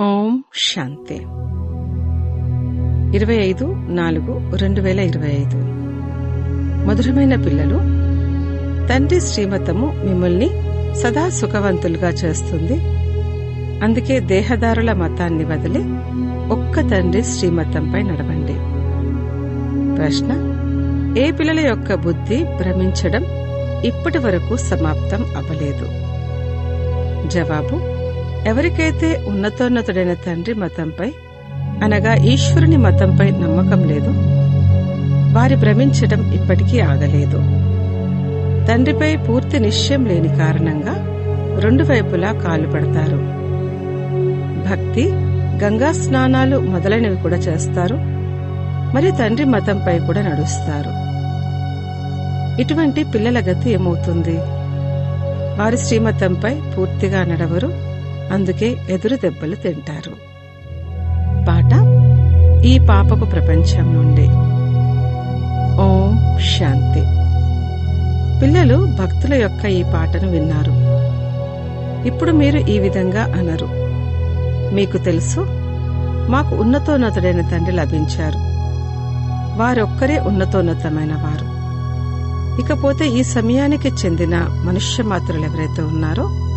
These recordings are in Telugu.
ఓం శాంతి. ఇరవై ఐదు నాలుగు రెండు వేల ఇరవై ఐదు. మధురమైన పిల్లలు తండ్రి శ్రీమతము మిమ్మల్ని సదా సుఖవంతులుగా చేస్తుంది. అందుకే దేహదారుల మతాన్ని వదిలి ఒక్క తండ్రి శ్రీమతంపై నడవండి. ప్రశ్న ఏ పిల్లల యొక్క బుద్ధి భ్రమించడం ఇప్పటి వరకు సమాప్తం అవ్వలేదు? జవాబు ఎవరికైతే ఉన్నతోన్నతుడైన తండ్రి మతంపై అనగా ఈశ్వరుని మతంపై నమ్మకం లేదు వారి భ్రమించడం ఇప్పటికీ ఆగలేదు. తండ్రిపై పూర్తి నిశ్చయం లేని కారణంగా రెండు వైపులా కాలు పడతారు. భక్తి గంగా స్నానాలు మొదలైనవి కూడా చేస్తారు మరి తండ్రి మతంపై కూడా నడుస్తారు. ఇటువంటి పిల్లల గతి ఏమవుతుంది? వారి శ్రీమతంపై పూర్తిగా నడవరు అందుకే ఎదురు దెబ్బలు తింటారు. పాట ఈ పాపపు ప్రపంచం నుండి. ఓం శాంతి. పిల్లలు భక్తుల యొక్క ఈ పాటను విన్నారు. ఇప్పుడు మీరు ఈ విధంగా అనరు. మీకు తెలుసు మాకు ఉన్నతోన్నతుడైన తండ్రి లభించారు. వారొక్కరే ఉన్నతోన్నతమైన వారు. ఇకపోతే ఈ సమయానికి చెందిన మనుష్య మాత్రులు ఎవరైతే ఉన్నారో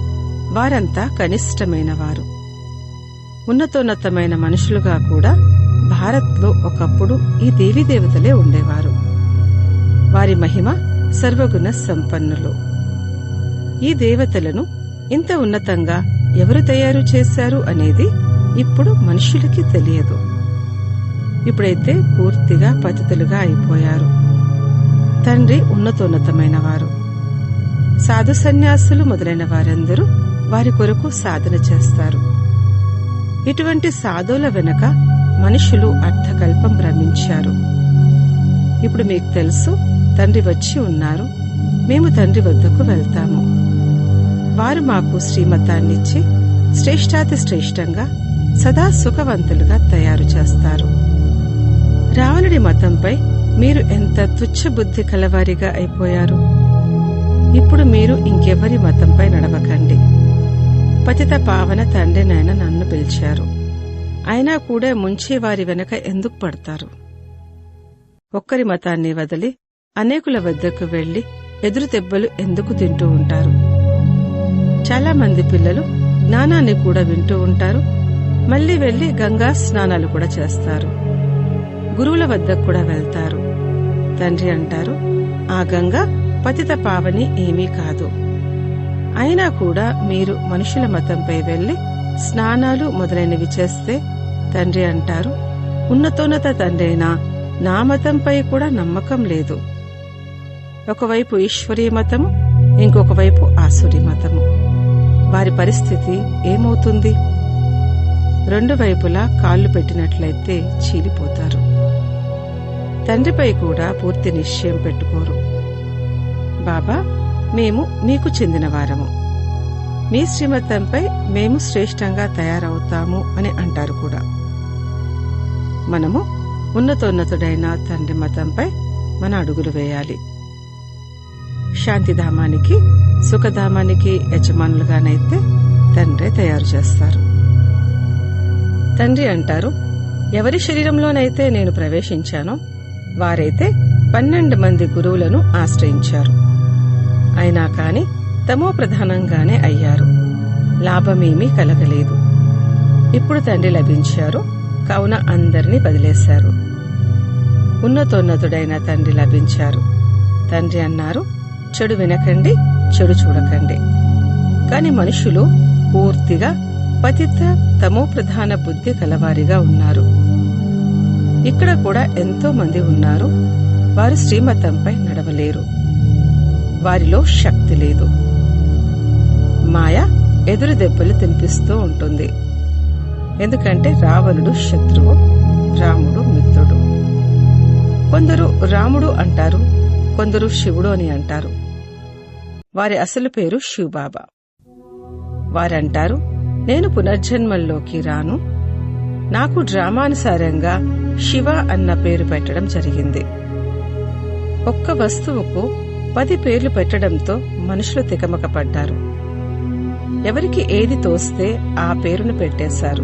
వారంతా కనిష్టమైన వారు ఉన్నతోన్నతమైన మనుషులుగా కూడా భారత్లో ఒకప్పుడు ఈ దేవీదేవతలే ఉండేవారు. వారి మహిమ సర్వగుణ సంపన్నులు. ఈ దేవతలను ఇంత ఉన్నతంగా ఎవరు తయారు చేశారు అనేది ఇప్పుడు మనుషులకి తెలియదు. ఇప్పుడైతే పూర్తిగా పతితులుగా అయిపోయారు. తండ్రి ఉన్నతోన్నతమైన వారు సాధు సన్యాసులు మొదలైన వారందరూ వారి కొరకు సాధన చేస్తారు. ఇటువంటి సాధువుల వెనుక మనుషులు అర్థకల్పం భ్రమించారు. ఇప్పుడు మీకు తెలుసు తండ్రి వచ్చి ఉన్నారు. మేము తండ్రి వద్దకు వెళ్తాము. వారు మాకు శ్రీమతాన్నిచ్చి శ్రేష్టాతి శ్రేష్టంగా సదా సుఖవంతులుగా తయారు చేస్తారు. రావణుడి మతంపై మీరు ఎంత తుచ్చబుద్ధి కలవారిగా అయిపోయారు? ఇప్పుడు మీరు ఇంకెవరి మతంపై నడవకండి. పతిత పావన తండ్రి నాయన నన్ను పిలిచారు. అయినా కూడా ముంచే వారి వెనక ఎందుకు పడతారు? ఒక్కరి మతాన్ని వదిలి అనేకుల వద్దకు వెళ్ళి ఎదురు దెబ్బలు ఎందుకు తింటూ ఉంటారు? చాలా మంది పిల్లలు జ్ఞానాన్ని కూడా వింటూ ఉంటారు. మళ్ళీ వెళ్ళి గంగా స్నానాలు కూడా చేస్తారు. గురువుల వద్దకు కూడా వెళ్తారు. తండ్రి అంటారు ఆ గంగ పతిత పావని ఏమీ కాదు. అయినా కూడా మీరు మనుషుల మతంపై వెళ్ళి స్నానాలు మొదలైనవి చేస్తే తండ్రి అంటారు. ఉన్నతోన్నత తండ్రైనా నా మతంపై కూడా నమ్మకం లేదు. ఒకవైపు ఈశ్వరీయ మతము ఇంకొక వైపు ఆసురి మతము. వారి పరిస్థితి ఏమవుతుంది? రెండు వైపులా కాళ్ళు పెట్టినట్లయితే చీలిపోతారు. తండ్రిపై కూడా పూర్తి నిశ్చయం పెట్టుకోరు. బాబా మేము మీకు చెందిన వారము మీ శ్రీమతంపై మేము శ్రేష్టంగా తయారవుతాము అని అంటారు కూడా. మనము ఉన్నతోన్నతుడైన తండ్రి మతంపై మన అడుగులు వేయాలి. శాంతిధామానికి సుఖధామానికి యజమానులుగానైతే తండ్రే తయారు చేస్తారు. తండ్రి అంటారు ఎవరి శరీరంలోనైతే నేను ప్రవేశించానో వారైతే పన్నెండు మంది గురువులను ఆశ్రయించారు. అయినా కాని తమో ప్రధానంగానే అయ్యారు. లాభమేమీ కలగలేదు. ఇప్పుడు తండ్రి లభించారు కావున అందరినీ వదిలేశారు. ఉన్నతోన్నతుడైన తండ్రి లభించారు. తండ్రి అన్నారు చెడు వినకండి చెడు చూడకండి. కాని మనుషులు పూర్తిగా పతిత తమో ప్రధాన బుద్ధి కలవారిగా ఉన్నారు. ఇక్కడ కూడా ఎంతో మంది ఉన్నారు వారు శ్రీమతంపై నడవలేరు. వారిలో శక్తి లేదు. మాయ ఎదురు దెబ్బలు తినిపిస్తూ ఉంటుంది. ఎందుకంటే రావణుడు శత్రువు రాముడు మిత్రుడు. కొందరు రాముడు అంటారు కొందరు శివుడు అని అంటారు. వారి అసలు పేరు శివబాబా. వారంటారు నేను పునర్జన్మల్లోకి రాను. నాకు డ్రామానుసారంగా శివ అన్న పేరు పెట్టడం జరిగింది. ఒక్క వస్తువుకు పది పేర్లు పెట్టడంతో మనుషులు తికమక పడ్డారు ఎవరికి ఏది తోస్తే ఆ పేరును పెట్టేశారు.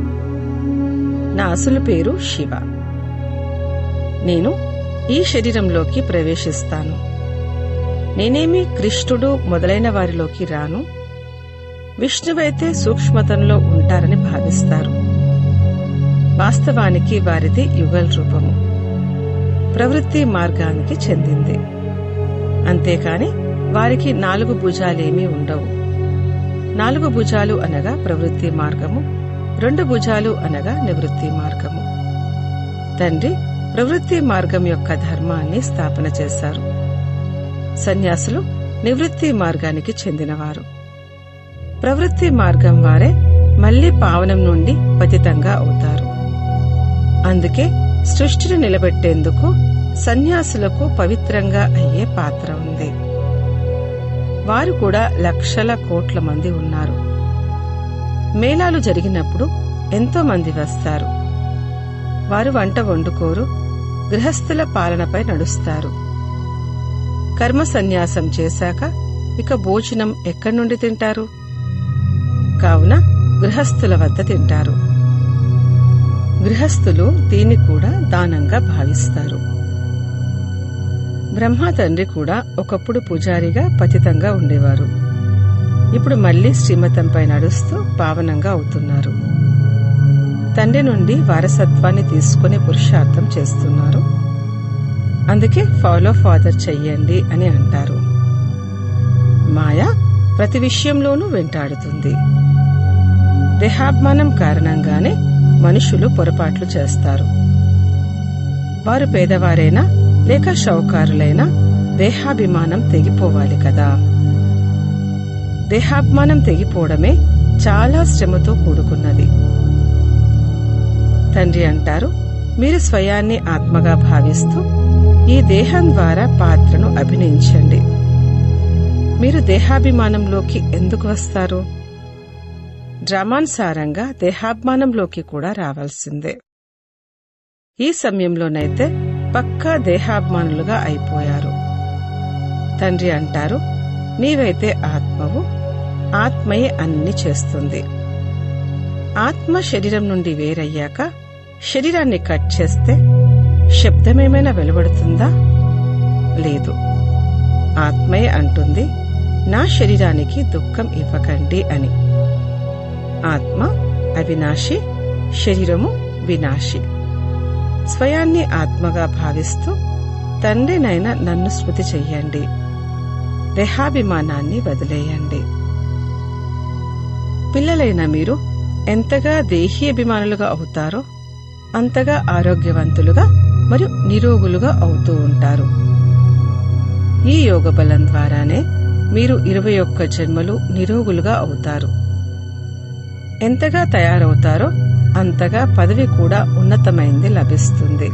నా అసలు పేరు శివ. నేను ఈ శరీరంలోకి ప్రవేశిస్తాను. నేనేమి కృష్ణుడు మొదలైన వారిలోకి రాను? విష్ణువైతే సూక్ష్మతంలో ఉంటారని భావిస్తారు. వాస్తవానికి వారిది యుగల్ రూపము. ప్రవృత్తి మార్గానికి చెందింది. అంతేకాని వారికి నాలుగు భుజాలేమీ ఉండవు. నాలుగు భుజాలు అనగా ప్రవృత్తి మార్గము రెండు భుజాలు అనగా నివృత్తి మార్గము. తండ్రి ప్రవృత్తి మార్గం యొక్క ధర్మాన్ని స్థాపన చేశారు. సన్యాసులు నివృత్తి మార్గానికి చెందినవారు. ప్రవృత్తి మార్గం వారే మళ్ళీ పావనం నుండి పతితంగా అవుతారు. అందుకే సృష్టిని నిలబెట్టేందుకు సన్యాసులకు పవిత్రంగా అయ్యే పాత్ర ఉంది. వారు కూడా లక్షల కోట్ల మంది ఉన్నారు. మేళాలు జరిగినప్పుడు ఎంతో మంది వస్తారు. వారు వంట వండుకోరు గృహస్థుల పాలనపై నడుస్తారు. కర్మ సన్యాసం చేశాక ఇక భోజనం ఎక్కడి నుండి తింటారు? కావున గృహస్థుల వద్ద తింటారు. గృహస్థులు దీన్ని కూడా దానంగా భావిస్తారు. బ్రహ్మ తండ్రి కూడా ఒకప్పుడు పూజారిగా పతితంగా ఉండేవారు. ఇప్పుడు మళ్ళీ శ్రీమతంపై నడుస్తూ పావనంగా అవుతున్నారు. తండ్రి నుండి వారసత్వాన్ని తీసుకునే పురుషార్థం చేస్తున్నారు. అందుకే ఫాలో ఫాదర్ చెయ్యండి అని అంటారు. మాయ ప్రతి విషయంలోనూ వెంటాడుతుంది. దేహాభిమానం కారణంగానే మనుషులు పొరపాట్లు చేస్తారు. వారు పేదవారైనా లేక షౌకారులైనా దేహాభిమానం తెగిపోవాలి కదా. దేహాభిమానం తెగిపోవడమే చాలా శ్రమతో కూడుకున్నది. తండ్రి అంటారు మీరు స్వయాన్ని ఆత్మగా భావిస్తూ ఈ దేహం ద్వారా పాత్రను అభినయించండి. మీరు దేహాభిమానంలోకి ఎందుకు వస్తారు? డ్రామానుసారంగా దేహాభిమానంలోకి కూడా రావాల్సిందే. ఈ సమయంలోనైతే పక్కా దేహాభిమానులుగా అయిపోయారు. తండ్రి అంటారు నీవైతే ఆత్మవు ఆత్మయే అన్ని చేస్తుంది. ఆత్మ శరీరం నుండి వేరయ్యాక శరీరాన్ని కట్ చేస్తే శబ్దమేమైనా వెలువడుతుందా? లేదు. ఆత్మయే అంటుంది నా శరీరానికి దుఃఖం ఇవ్వకండి అని. ఆత్మ అవినాశి శరీరము వినాశి. స్వయాన్ని ఆత్మగా భావిస్తూ తండ్రినైనా నన్ను స్మృతి చెయ్యండి. దేహాభిమానాన్ని వదిలేయండి. పిల్లలైన మీరు ఎంతగా దేహీ అభిమానులుగా అవుతారో అంతగా ఆరోగ్యవంతులుగా మరియు నిరోగులుగా అవుతూ ఉంటారు. ఈ యోగ బలం ద్వారానే మీరు ఇరవై ఒక్క జన్మలు నిరోగులుగా అవుతారు. ఎంతగా తయారవుతారో అంతగా పదవి కూడా ఉన్నతమైంది లభిస్తుంది.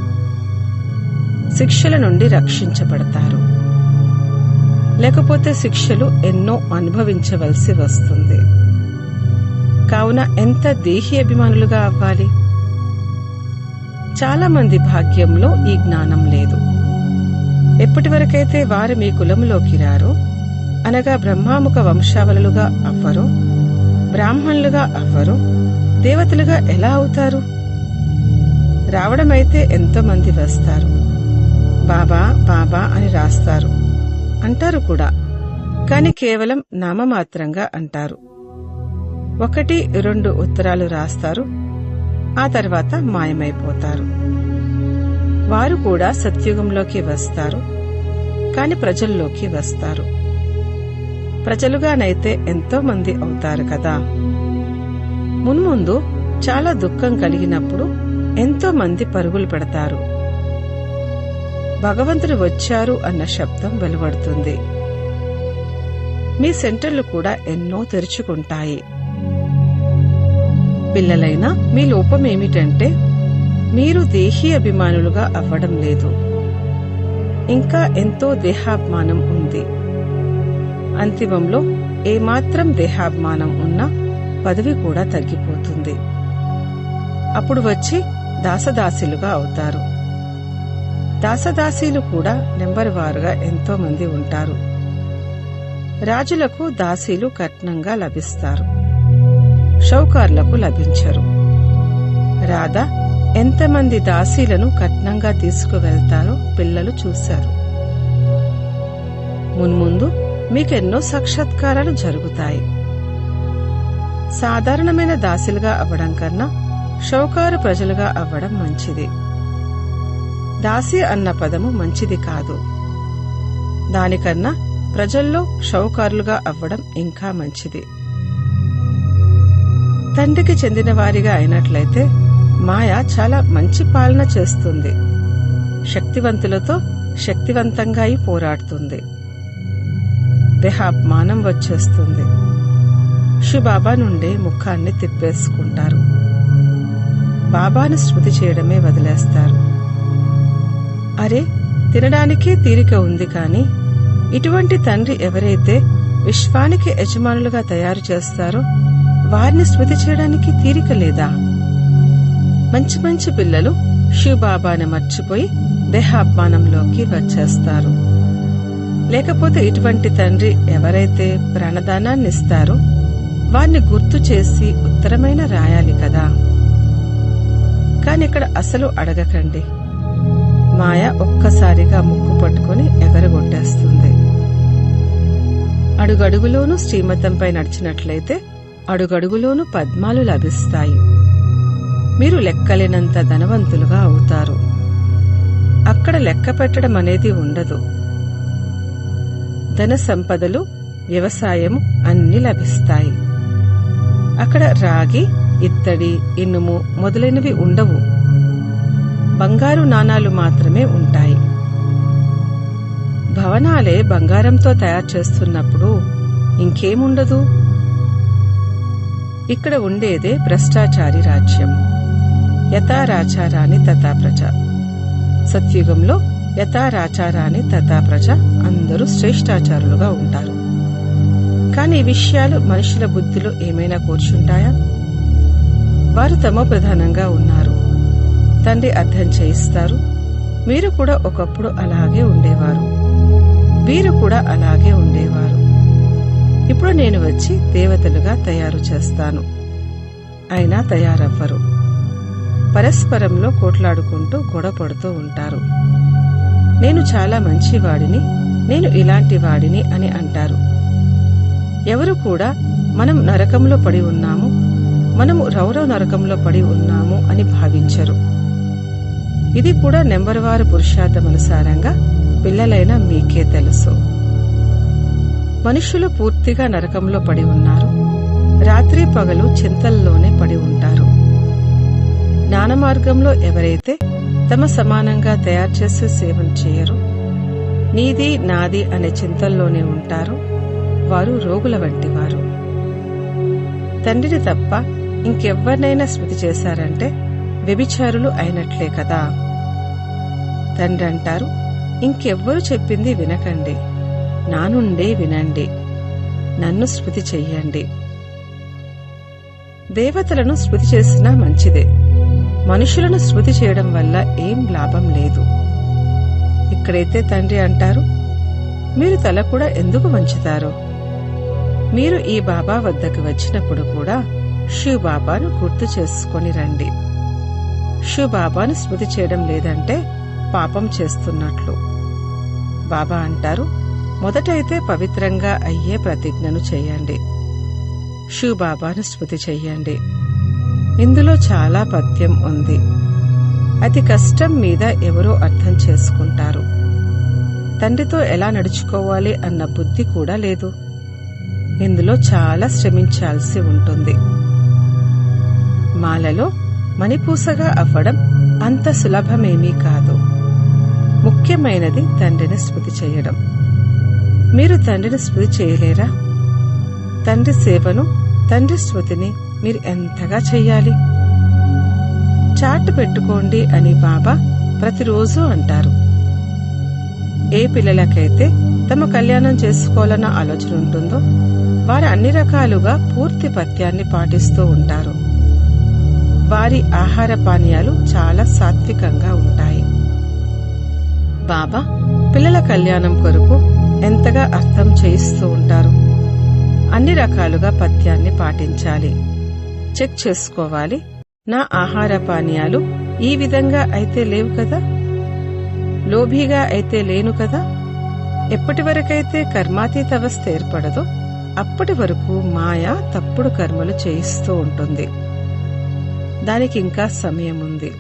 శిక్షల నుండి రక్షించబడతారు. లేకపోతే శిక్షలు ఎన్నో అనుభవించవలసి వస్తుంది. కావున ఎంత దేహీ అభిమానులుగా అవ్వాలి? చాలా మంది భాగ్యంలో ఈ జ్ఞానం లేదు. ఎప్పటి వరకైతే వారు మీ కులములోకి రారో అనగా బ్రహ్మాముఖ వంశావళులుగా అవ్వరు బ్రాహ్మణులుగా అవ్వరు దేవతలుగా ఎలా అవుతారు? రావడమైతే ఎంతో మంది వస్తారు. బాబా బాబా అని రాస్తారు. అంటారు కూడా. కాని కేవలం నామమాత్రంగా అంటారు. ఒకటి రెండు ఉత్తరాలు రాస్తారు. ఆ తర్వాత మాయమైపోతారు. వారు కూడా సత్యుగంలోకి వస్తారు. కాని ప్రజల్లోకి వస్తారు. ప్రజలుగానైతే ఎంతో మంది అవుతారు కదా? మున్ముందు చాలా దుఃఖం కలిగినప్పుడు ఎంతో మంది పరుగులు పెడతారు. భగవంతుడు వచ్చారు అన్న శబ్దం వెలువడుతుంది. మీ సెంటర్లు కూడా ఎన్నో తెరుచుకుంటాయి. పిల్లలైనా మీ లోపం ఏమిటంటే మీరు దేహీ అభిమానులుగా అవ్వడం లేదు. ఇంకా ఎంతో దేహాభిమానం ఉంది. అంతిమంలో ఏమాత్రం దేహాభిమానం ఉన్నా పదవి కూడా తగ్గిపోతుంది. అప్పుడు వచ్చి దాసదాసీలుగా అవుతారు. దాసదాసీలు కూడా నెంబర్ వారుగా ఎంతో మంది ఉంటారు. రాజులకు దాసీలు కట్నంగా లభిస్తారు. షౌకార్లకు లభించరు. రాధ ఎంతమంది దాసీలను కట్నంగా తీసుకువెళ్తారో పిల్లలు చూశారు. మున్ముందు మీకెన్నో సాక్షాత్కారాలు జరుగుతాయి. సాధారణమైన దాసులుగా అవ్వడం కన్నా షౌకారు ప్రజలుగా అవ్వడం మంచిది. దాసి అన్న పదము మంచిది కాదు. దానికన్నా ప్రజల్లో షౌకారులుగా అవ్వడం ఇంకా మంచిది. తండ్రికి చెందిన వారిగా అయినట్లయితే మాయ చాలా మంచి పాలన చేస్తుంది. శక్తివంతులతో శక్తివంతంగా అయి పోరాడుతుంది. దేహాప్మానం వచ్చేస్తుంది. శివబాబా నుండి ముఖాన్ని తిప్పేసుకుంటారు. బాబాను స్మృతి చేయడమే వదిలేస్తారు. అరే తినడానికే తీరిక ఉంది కాని ఇటువంటి తండ్రి ఎవరైతే విశ్వానికి యజమానులుగా తయారు చేస్తారో వారిని స్మృతి చేయడానికి తీరిక లేదా? మంచి మంచి పిల్లలు శివబాబాని మర్చిపోయి దేహాభిమానంలోకి వచ్చేస్తారు. లేకపోతే ఇటువంటి తండ్రి ఎవరైతే ప్రాణదానాన్ని ఇస్తారో వారిని గుర్తు చేసి ఉత్తరమైన రాయాలి కదా. కాని ఇక్కడ అసలు అడగకండి. మాయ ఒక్కసారిగా ముక్కు పట్టుకుని ఎగరగొట్టేస్తుంది. అడుగడుగులోనూ శ్రీమతంపై నడిచినట్లయితే అడుగడుగులోనూ పద్మాలు లభిస్తాయి. మీరు లెక్కలేనంత ధనవంతులుగా అవుతారు. అక్కడ లెక్క పెట్టడం అనేది ఉండదు. ధన సంపదలు వ్యవసాయము అన్ని లభిస్తాయి. అక్కడ రాగి ఇత్తడి ఇనుము మొదలైనవి ఉండవు. బంగారు నాణాలు మాత్రమే ఉంటాయి. భవనాలే బంగారంతో తయారు చేస్తున్నప్పుడు ఇంకేముండదు? ఇక్కడ ఉండేదే భ్రష్టాచారి రాజ్యం. యథారాచారాన్ని తథాప్రజ. సత్యుగంలో యథారాచారాన్ని తథాప్రజ అందరూ శ్రేష్టాచారులుగా ఉంటారు. కానీ ఈ విషయాలు మనుషుల బుద్ధిలో ఏమైనా కూర్చుంటాయా? వారు తమ ప్రధానంగా ఉన్నారు. తండ్రి అర్థం చేయిస్తారు. మీరు కూడా ఒకప్పుడు అలాగే ఉండేవారు. వీరు కూడా అలాగే ఉండేవారు. ఇప్పుడు నేను వచ్చి దేవతలుగా తయారు చేస్తాను. అయినా తయారవ్వరు. పరస్పరంలో కోట్లాడుకుంటూ గొడవపడుతూ ఉంటారు. నేను చాలా మంచివాడిని నేను ఇలాంటి వాడిని అని అంటారు. ఎవరు కూడా మనం నరకంలో పడి ఉన్నాము మనము రౌరవ నరకంలో పడి ఉన్నాము అని భావించరు. ఇది కూడా నెంబర్ వారు పురుషార్థమనుసారంగా పిల్లలైన మీకే తెలుసు. మనుషులు పూర్తిగా నరకంలో పడి ఉన్నారు రాత్రి పగలు చింతల్లోనే పడి ఉంటారు. జ్ఞాన మార్గంలో ఎవరైతే తమ సమానంగా తయారు చేసే సేవను చేయరు నీది నాది అనే చింతల్లోనే ఉంటారు వారు రోగుల వంటివారు తండ్రిని తప్ప ఇంకెవ్వరినైనా స్మృతి చేశారంటే వ్యభిచారులు అయినట్లే కదా. తండ్రి అంటారు ఇంకెవ్వరు చెప్పింది వినకండి. నా నుండే వినండి. నన్ను స్మృతి చెయ్యండి. దేవతలను స్మృతి చేసినా మంచిదే. మనుషులను స్మృతి చేయడం వల్ల ఏం లాభం లేదు. ఇక్కడైతే తండ్రి అంటారు మీరు తల కూడా ఎందుకు వంచుతారు? మీరు ఈ బాబా వద్దకు వచ్చినప్పుడు కూడా శివ్ బాబాను గుర్తు చేసుకొని రండి. శివ్ బాబాను స్మృతి చేయడం లేదంటే పాపం చేస్తున్నట్లు. బాబా అంటారు మొదటైతే పవిత్రంగా అయ్యే ప్రతిజ్ఞను చేయండి. శివ్ బాబాను స్మృతి చెయ్యండి ఇందులో చాలా పద్యం ఉంది. అతి కష్టం మీద ఎవరో అర్థం చేసుకుంటారు. తండ్రితో ఎలా నడుచుకోవాలి అన్న బుద్ధి కూడా లేదు. ఇందులో చాలా శ్రమించాల్సి ఉంటుంది. మాలలో మణిపూసగా అవ్వడం అంత సులభమేమీ కాదు. ముఖ్యమైనది తండ్రిని స్మృతి చేయడం. మీరు తండ్రిని స్మృతి చేయలేరా? తండ్రి సేవను తండ్రి స్మృతిని మీరు ఎంతగా చెయ్యాలి? చాటు పెట్టుకోండి అని బాబా ప్రతిరోజు అంటారు. ఏ పిల్లలకైతే తమ కళ్యాణం చేసుకోవాలన్న ఆలోచన ఉంటుందో వారు అన్ని రకాలుగా పూర్తి పథ్యాన్ని పాటిస్తూ ఉంటారు. వారి ఆహార పానీయాలు చాలా సాత్వికంగా ఉంటాయి. బాబా పిల్లల కళ్యాణం కొరకు ఎంతగా అర్థం చేయిస్తూ ఉంటారు? అన్ని రకాలుగా పథ్యాన్ని పాటించాలి. చెక్ చేసుకోవాలి. నా ఆహార పానీయాలు ఈ విధంగా అయితే లేవు కదా? లోభీగా అయితే లేను కదా? ఎప్పటి వరకైతే కర్మాతీత అవస్థ ఏర్పడదో అప్పటి వరకు మాయ తప్పుడు కర్మలు చేయిస్తూ ఉంటుంది. దానికి ఇంకా సమయం ఉంది.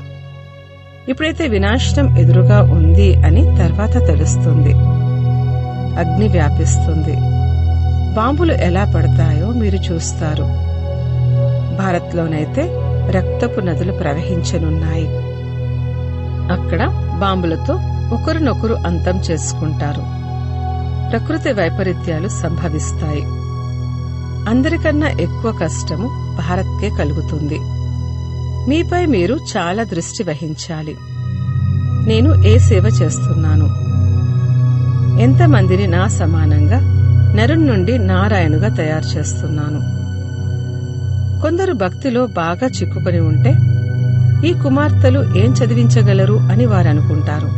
ఇప్పుడైతే వినాశనం ఎదురుగా ఉంది అని తర్వాత తెలుస్తుంది. అగ్ని వ్యాపిస్తుంది. బాంబులు ఎలా పడతాయో మీరు చూస్తారు. భారత్లోనైతే రక్తపు నదులు ప్రవహించనున్నాయి. అక్కడ బాంబులతో ఒకరినొకరు అంతం చేసుకుంటారు. ప్రకృతి వైపరీత్యాలు సంభవిస్తాయి. అందరికన్నా ఎక్కువ కష్టము భారత్కే కలుగుతుంది. మీపై మీరు చాలా దృష్టి వహించాలి. నేను ఏ సేవ చేస్తున్నాను? ఎంతమందిని నా సమానంగా నరుణ్ నుండి నారాయణుగా తయారు చేస్తున్నాను? కొందరు భక్తిలో బాగా చిక్కుకొని ఉంటే ఈ కుమార్తెలు ఏం చదివించగలరు అని వారు అనుకుంటారు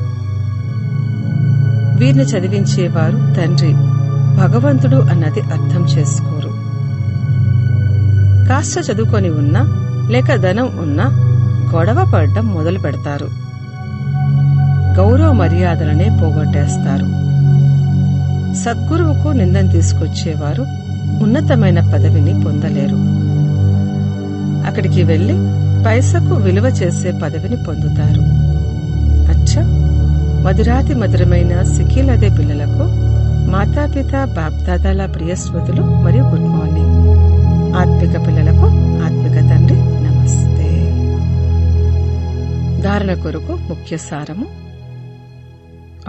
వీరిని చదివించేవారు తండ్రి భగవంతుడు అన్నది అర్థం చేసుకో కాస్త చదువుకొని ఉన్నా లేక ధనం ఉన్నా గొడవ పడడం మొదలు పెడతారు. గౌరవ మర్యాదలనే పోగొట్టేస్తారు. సద్గురువుకు నిందం తీసుకొచ్చేవారు ఉన్నతమైన పదవిని పొందలేరు. అక్కడికి వెళ్ళి పైసకు విలువ చేసే పదవిని పొందుతారు. అచ్చా! మధురాతి మధురమైన సిఖీలదే పిల్లలకు మాతాపిత బాప్దాదాల ప్రియ స్మృతులు మరియు గుడ్ మార్నింగ్. ఆత్మిక ధారణ కొరకు ముఖ్య సారము.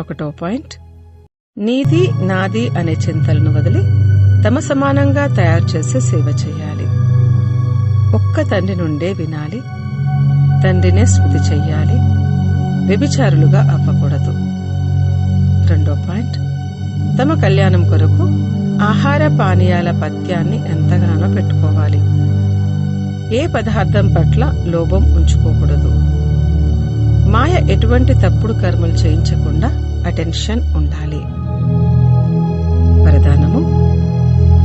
ఒకటో పాయింట్. నీది నాది అనే చింతలను వదిలి తమ సమానంగా తయారు చేసే సేవ చేయాలి. ఒక్క తండ్రి నుండే వినాలి. తండ్రినే స్మృతి చెయ్యాలి. వ్యభిచారులుగా అవ్వకూడదు. రెండో పాయింట్. తమ కళ్యాణం కొరకు ఆహార పానీయాల పత్యాన్ని ఎంతగానో పెట్టుకోవాలి. ఏ పదార్థం పట్ల లోభం ఉంచుకోకూడదు. మాయ ఎటువంటి తప్పుడు కర్మలు చేయించకుండా అటెన్షన్ ఉండాలి. వరదానము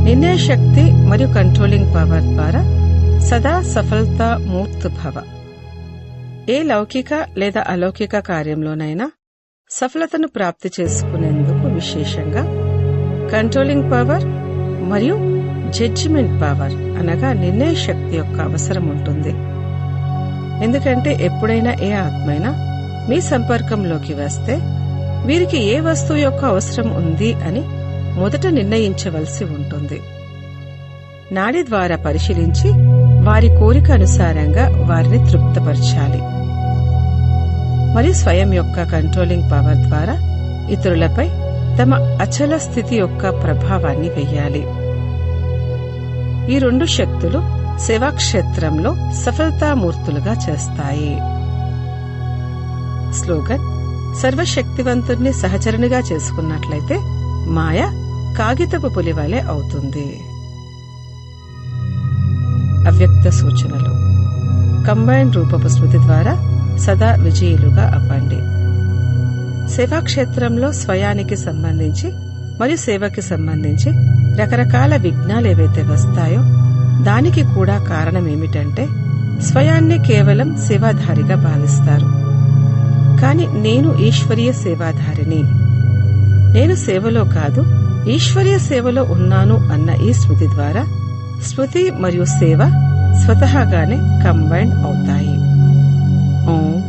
నిర్ణయ శక్తి మరియు కంట్రోలింగ్ పవర్ ద్వారా సదా సఫలత మూర్త్ భవ. ఏ లౌకిక లేదా అలౌకిక కార్యంలోనైనా సఫలతను ప్రాప్తి చేసుకునేందుకు విశేషంగా కంట్రోలింగ్ పవర్ మరియు జడ్జిమెంట్ పవర్ అనగా నిర్ణయ శక్తి యొక్క అవసరం ఉంటుంది ఎందుకంటే ఎప్పుడైనా ఏ ఆత్మైనా మీ సంపర్కంలోకి వస్తే వీరికి ఏ వస్తువు యొక్క అవసరం ఉంది అని మొదట నిర్ణయించవలసి ఉంటుంది. నాడి ద్వారా పరిశీలించి వారి కోరిక అనుసారంగా వారిని తృప్తపరచాలి. మరియు స్వయం యొక్క కంట్రోలింగ్ పవర్ ద్వారా ఇతరులపై తమ అచల స్థితి యొక్క ప్రభావాన్ని వెయ్యాలి. ఈ రెండు శక్తులు సేవాక్షేత్రంలో సఫలతామూర్తులుగా చేస్తాయి. స్లోగన్ సర్వశక్తివంతుణ్ణి సహచరునిగా చేసుకున్నట్లయితే మాయ కాగితపు పులివలే అవుతుంది. అవ్యక్త సూచనలు. కంబైన్ రూపపు స్మృతి ద్వారా సదా విజయులుగా అవ్వండి. సేవాక్షేత్రంలో స్వయానికి సంబంధించి మరియు సేవకి సంబంధించి రకరకాల విఘ్నాలు ఏవైతే వస్తాయో దానికి కూడా కారణం ఏమిటంటే కేవలం సేవాధారిగా భావిస్తారు కాని నేను ఈశ్వరీయ సేవాధారిని. నేను సేవలో కాదు ఈశ్వరీయ సేవలో ఉన్నాను అన్న ఈ స్మృతి ద్వారా స్మృతి మరియు సేవ స్వతహాగానే కంబైండ్ అవుతాయి. ఓం